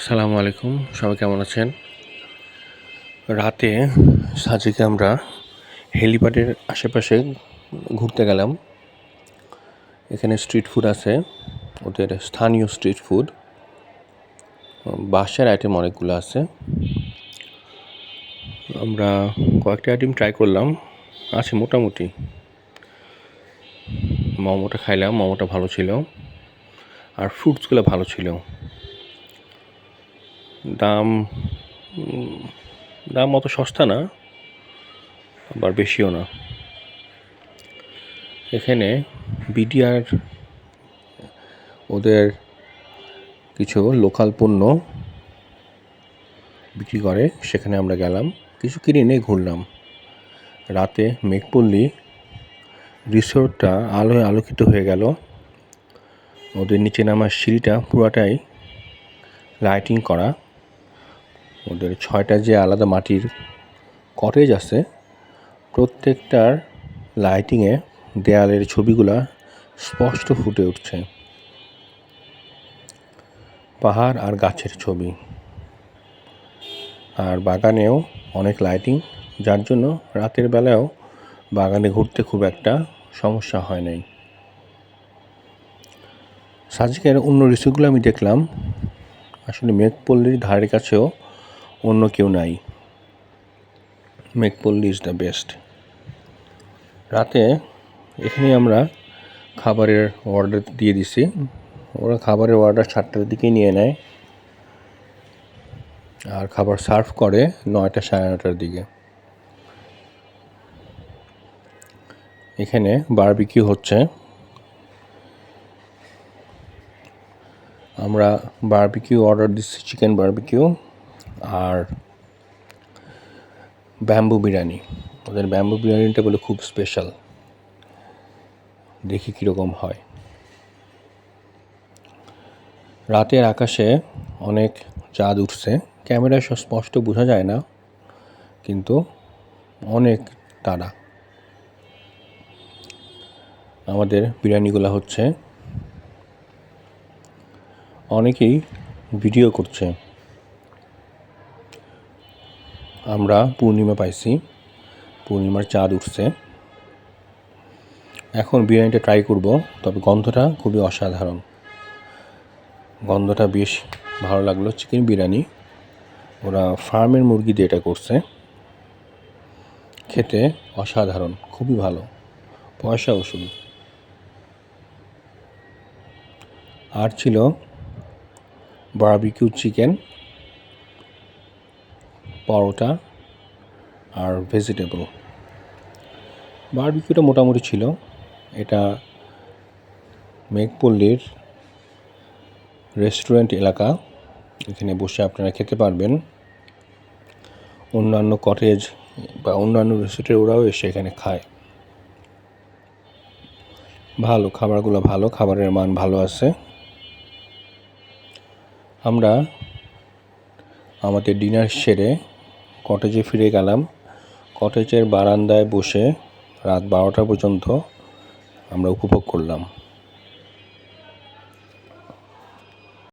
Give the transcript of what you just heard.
আসসালামু আলাইকুম, সবাই কেমন আছেন? রাতে সাজিকে আমরা হেলিপ্যাডের আশেপাশে ঘুরতে গেলাম। এখানে স্ট্রিট ফুড আছে, ওদের স্থানীয় স্ট্রিট ফুড। বাসার আইটেম অনেকগুলো আছে। আমরা কয়েকটা আইটেম ট্রাই করলাম, আছে মোটামুটি। মোমোটা খাইলাম, মোমোটা ভালো ছিল। আর ফ্রুটসগুলো ভালো ছিল। দাম দাম অত সস্তা না, আবার বেশিও না। এখানে বিডিআর ওদের কিছু লোকাল পণ্য বিক্রি করে, সেখানে আমরা গেলাম। কিছু কিনে নিয়ে ঘুরলাম। রাতে মেঘ পড়লি রিসোর্টটা আলোয় আলোকিত হয়ে গেল। ওদের নিচে নামার সিঁড়িটা পুরাটাই লাইটিং করা। ওদের ছয়টা যে আলাদা মাটির কটেজ আছে, প্রত্যেকটার লাইটিংয়ে দেয়ালের ছবিগুলা স্পষ্ট ফুটে উঠছে। পাহাড় আর গাছের ছবি। আর বাগানেও অনেক লাইটিং যার জন্য রাতের বেলায়ও বাগানে ঘুরতে খুব একটা সমস্যা হয় নাই। সাজিকের অন্য রিসোর্টগুলো আমি দেখলাম। আসলে মেঘপল্লির ধারের কাছেও অন্য কেউ নাই। মেঘপল্লি ইজ দ্য বেস্ট রাতে এখানে আমরা খাবারের অর্ডার দিয়ে দিছি। ওরা খাবারের অর্ডার সাতটার দিকেই নিয়ে নেয়। আর খাবার সার্ভ করে নয়টা সাড়ে নটার দিকে। এখানে বারবিকিউ হচ্ছে। আমরা বারবিকিউ অর্ডার দিচ্ছি চিকেন বারবিকিউ আর ব্যাম্বু বিরিয়ানি। ওদের ব্যাম্বু বিরিয়ানিটা বলে খুব স্পেশাল দেখি কীরকম হয়। রাতের আকাশে অনেক চাঁদ উঠছে। ক্যামেরায় স্পষ্ট বোঝা যায় না, কিন্তু অনেক তারা। আমাদের বিরিয়ানিগুলো হচ্ছে, অনেকেই ভিডিও করছে। আমরা পূর্ণিমা পাইছি। পূর্ণিমার চাঁদ উঠছে। এখন বিরিয়ানিটা ট্রাই করব, তবে গন্ধটা খুবই অসাধারণ। গন্ধটা বেশ ভালো লাগল চিকেন বিরিয়ানি। ওরা ফার্মের মুরগি দিয়ে এটা করছে। খেতে অসাধারণ, খুবই ভালো। পয়সা ওষুধ আর ছিল বারবিকিউ চিকেন পরোটা আর ভেজিটেবল বারবিকিউটা মোটামুটি ছিল। এটা মেঘপল্লির রেস্টুরেন্ট এলাকা। এখানে বসে আপনারা খেতে পারবেন। অন্যান্য কটেজ বা অন্যান্য রেস্টুরেন্টে ওরাও এসে এখানে খায়। ভালো, খাবারগুলো ভালো, খাবারের মান ভালো আছে। আমরা আমাদের ডিনার সেরে কটেজে ফিরে গেলাম। কটেজের বারান্দায় বসে রাত বারোটা পর্যন্ত আমরা উপভোগ করলাম।